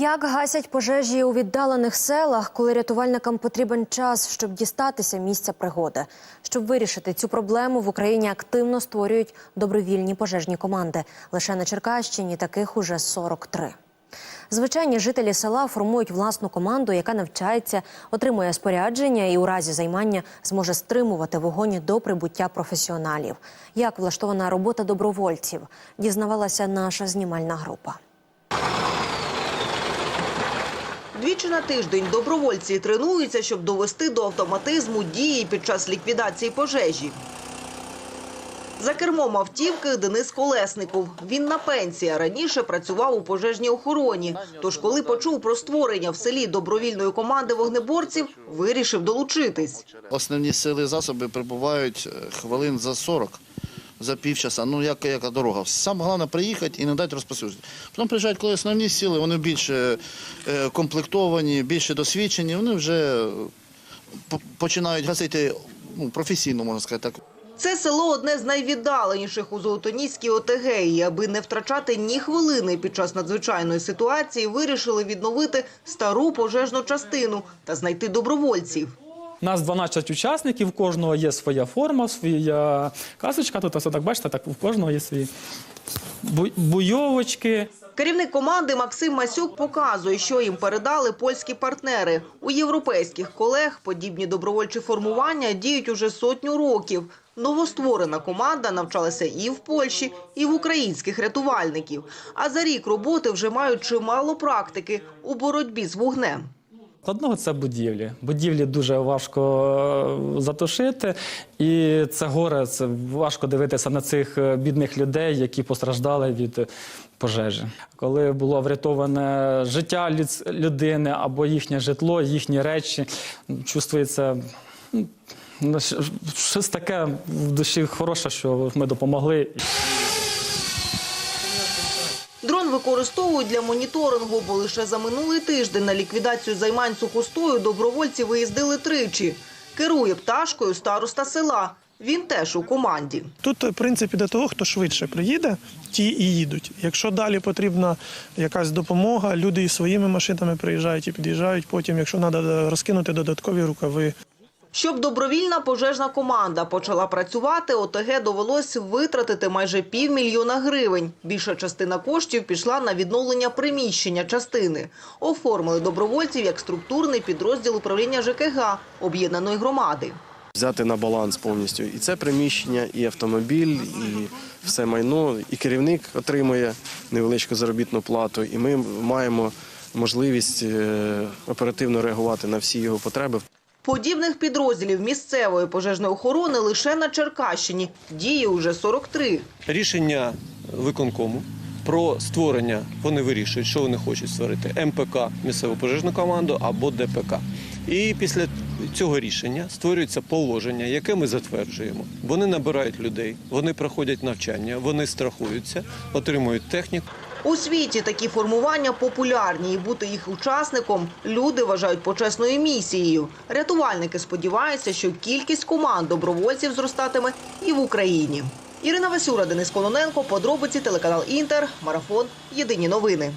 Як гасять пожежі у віддалених селах, коли рятувальникам потрібен час, щоб дістатися місця пригоди? Щоб вирішити цю проблему, в Україні активно створюють добровільні пожежні команди. Лише на Черкащині таких уже 43. Звичайні жителі села формують власну команду, яка навчається, отримує спорядження і у разі займання зможе стримувати вогонь до прибуття професіоналів. Як влаштована робота добровольців, дізнавалася наша знімальна група. Двічі на тиждень добровольці тренуються, щоб довести до автоматизму дії під час ліквідації пожежі. За кермом автівки Денис Колесников. Він на пенсії, раніше працював у пожежній охороні. Тож, коли почув про створення в селі добровільної команди вогнеборців, вирішив долучитись. Основні сили і засоби прибувають е, хвилин за 40, за півчаса. Ну, як, яка дорога. Саме головне приїхати і не дати розпосюдження. Потім приїжджають, коли основні сили, вони більше е, комплектовані, більше досвідчені, вони вже е, починають гасити ну, професійно, можна сказати так. Це село одне з найвіддаленіших у Золотоніській ОТГ. І аби не втрачати ні хвилини під час надзвичайної ситуації, вирішили відновити стару пожежну частину та знайти добровольців. У нас 12 учасників, у кожного є своя форма, своя касочка. Тут ось так бачите, так у кожного є свої бу- буйовочки. Керівник команди Максим Масюк показує, що їм передали польські партнери. У європейських колег подібні добровольчі формування діють уже сотню років. Новостворена команда навчалася і в Польщі, і в українських рятувальників. А за рік роботи вже мають чимало практики у боротьбі з вогнем. Одного це будівлі. Будівлі дуже важко е, затушити, і це горе. Це важко дивитися на цих е, бідних людей, які постраждали від е, пожежі. Коли було врятоване життя люд- людини або їхнє житло, їхні речі, чувствується. ну, Щось таке в душі хороше, що ми допомогли. Дрон використовують для моніторингу, бо лише за минулий тиждень на ліквідацію займань сухостою добровольці виїздили тричі. Керує пташкою староста села. Він теж у команді. Тут е, принцип іде того, хто швидше приїде, ті і їдуть. Якщо далі потрібна якась допомога, люди і своїми машинами приїжджають і під'їжджають. Потім, якщо треба розкинути додаткові рукави, Щоб добровільна пожежна команда почала працювати, ОТГ довелось витратити майже півмільйона гривень. Більша частина коштів пішла на відновлення приміщення частини. Оформили добровольців як структурний підрозділ управління ЖКГ об'єднаної громади. взяти на баланс повністю і це приміщення, і автомобіль, і все майно. І керівник отримує невеличку заробітну плату, і ми маємо можливість е, оперативно реагувати на всі його потреби. Подібних підрозділів місцевої пожежної охорони лише на Черкащині діє уже 43. рішення виконкому про створення. Вони вирішують, що вони хочуть створити МПК місцеву пожежну команду або ДПК. І після цього рішення створюється положення, яке ми затверджуємо. Вони набирають людей, вони проходять навчання, вони страхуються, отримують техніку. У світі такі формування популярні, і бути їх учасником люди вважають почесною місією. Рятувальники сподіваються, що кількість команд добровольців зростатиме і в Україні. Ірина Васюра, Денис Кононенко, подробиці телеканал Інтер, марафон. Єдині новини.